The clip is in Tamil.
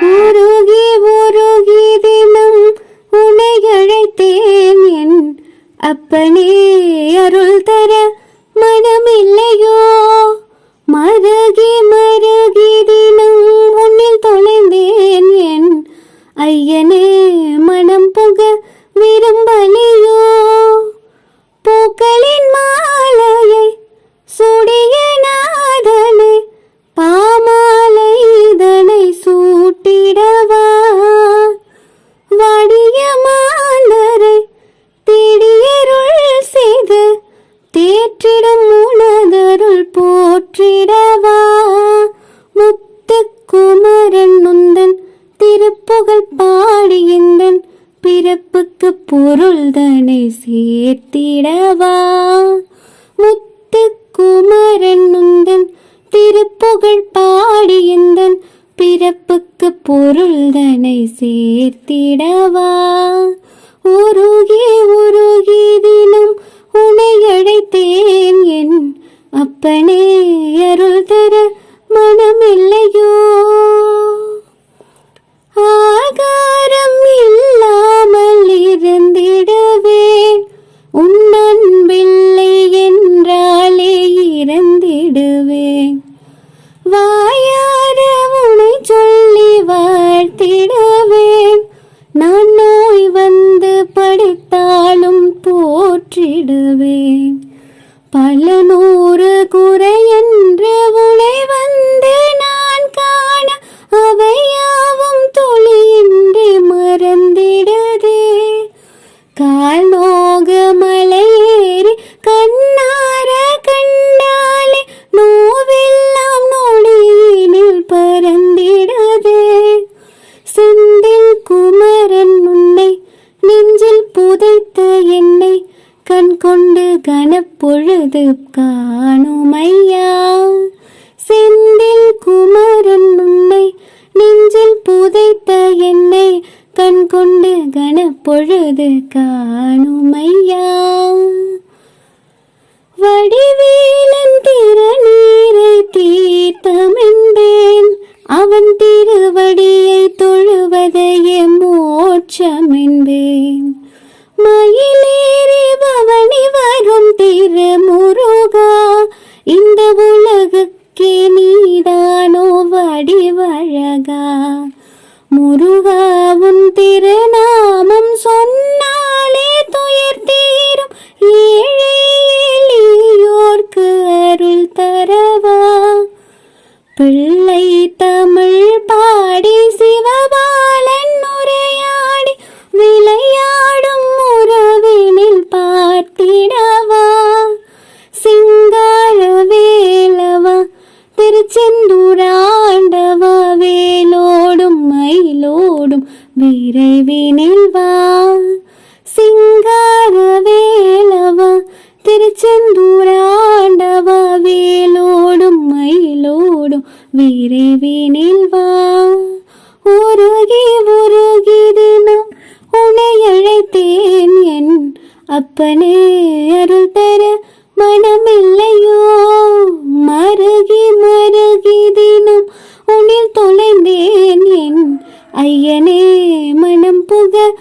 உருகி உருகி தினம் உனை அழைத்தேன் என் அப்பனே அருள் தர மனமில்லையோ? மருகி மருகி பொருள்தனை சேர்த்திடவா? முத்து குமரன் உந்தன் திருப்புகழ் பாடியந்தன் பிறப்புக்கு பொருள்தனை சேர்த்திடவா? உருகி உருகி தினம் உனை அழைத்தேன் என் அப்பனே அருள் போற்றிடுவேன் பல நூறு குறை என்று உனை வந்து நான் காண அவையாவும் துளியின்றி மறந்திடுதே. கால் நோக மலையேறி கண்ணார கண்டாலே நோவெல்லாம் நொடியினில் பறந்திடுதே. செந்தில் குமரன் உன்னை நெஞ்சில் புதைத்த என்னை கண் கொண்டு கனப்பொழுது காணுமையா? செந்தில் குமரன் உன்னை நெஞ்சில் புதைத்த என்னை கண் கொண்டு கனப்பொழுது காணுமையா? வடிவேலன் திருநீரை தீர்த்தமென்பேன் அவன் திருவடியை தொழுவதையே மோட்சமென்பேன். மயிலேறி பவனி வரும் திரு முருகா இந்த உலகுக்கே நீதானோ வடிவழகா. முருகா உன் திருநாமம் திருச்செந்தூராண்டவா வேலோடும் மயிலோடும் விரைவினில் வா. உருகி உருகி தினம் உன்னை அழைத்தேன் என் அப்பனே. அருள் தர மனமில்லையோ? மருகி மருகி தினம் உன்னில் தொலைந்தேன் என் ஐயனே. மனம் புக